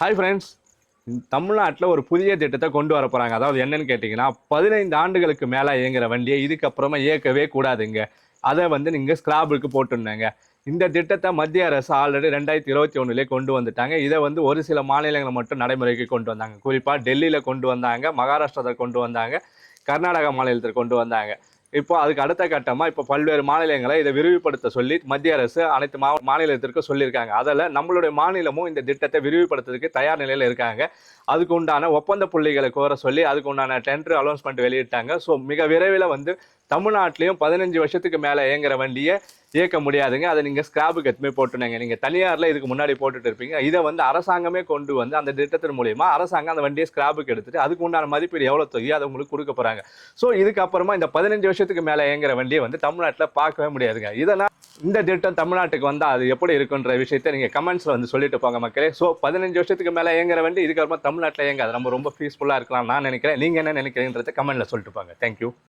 Hi friends தமிழ்நாட்டில் ஒரு புதிய திட்டத்தை கொண்டு வர போகிறாங்க அதாவது என்னன்னு கேட்டிங்கன்னா பதினைந்து ஆண்டுகளுக்கு மேலே இயங்குகிற வண்டியை இதுக்கப்புறமா இயக்கவே கூடாதுங்க. அதை வந்து நீங்கள் ஸ்கிராபுக்கு போட்டுருந்தாங்க. இந்த திட்டத்தை மத்திய அரசு ஆல்ரெடி ரெண்டாயிரத்தி இருபத்தி ஒன்றுலேயே கொண்டு வந்துட்டாங்க. இதை வந்து ஒரு சில மாநிலங்கள் மட்டும் நடைமுறைக்கு கொண்டு வந்தாங்க. குறிப்பாக டெல்லியில் கொண்டு வந்தாங்க மகாராஷ்டிரத்தில் கொண்டு வந்தாங்க கர்நாடகா மாநிலத்தில் கொண்டு வந்தாங்க. இப்போ அதுக்கு அடுத்த கட்டமாக இப்போ பல்வேறு மாநிலங்களை இதை விரிவுபடுத்த சொல்லி மத்திய அரசு அனைத்து மா மாநிலத்திற்கும் சொல்லியிருக்காங்க. அதில் நம்மளுடைய மாநிலமும் இந்த திட்டத்தை விரிவுபடுத்துறதுக்கு தயார் நிலையில் இருக்காங்க. அதுக்கு உண்டான ஒப்பந்த புள்ளிகளை கோர சொல்லி அதுக்கு உண்டான டெண்டர் அலௌன்ஸ்மெண்ட் வெளியிட்டாங்க. ஸோ மிக விரைவில் வந்து தமிழ்நாட்டிலையும் பதினஞ்சு வருஷத்துக்கு மேலே இயங்குற வண்டியை இயக்க முடியாதுங்க. அதை நீங்கள் ஸ்கிராபுக்கு எத்துமே போட்டுனாங்க நீங்கள் தனியாரில் இதுக்கு முன்னாடி போட்டுட்டு இருப்பீங்க. இதை வந்து அரசாங்கமே கொண்டு வந்து அந்த திட்டத்தின் மூலியமாக அரசாங்கம் அந்த வண்டியை ஸ்கிராபுக்கு எடுத்துட்டு அதுக்கு உண்டான மதிப்பீடு எவ்வளோ தொகையோ அதை உங்களுக்கு கொடுக்க போகிறாங்க ஸோ இதுக்கப்புறமா இந்த பதினஞ்சு வருஷத்துக்கு மேலே இயங்குற வண்டியை வந்து தமிழ்நாட்டில் பார்க்கவே முடியாதுங்க. இதெல்லாம் இந்த திட்டம் தமிழ்நாட்டுக்கு வந்தால் அது எப்படி இருக்குன்ற விஷயத்தை நீங்கள் கமெண்ட்ஸில் வந்து சொல்லிட்டு போங்க மக்களே. ஸோ பதினஞ்சு வருஷத்துக்கு மேலே இயங்குற வண்டி இதுக்கப்புறமா தமிழ்நாட்டில் இயங்காது. நம்ம ரொம்ப பீஸ்ஃபுல்லாக இருக்கலாம் நான் நினைக்கிறேன். நீங்கள் என்ன நினைக்கிறீங்கிறத கமெண்ட்டில் சொல்லிட்டு போங்க. தேங்க்யூ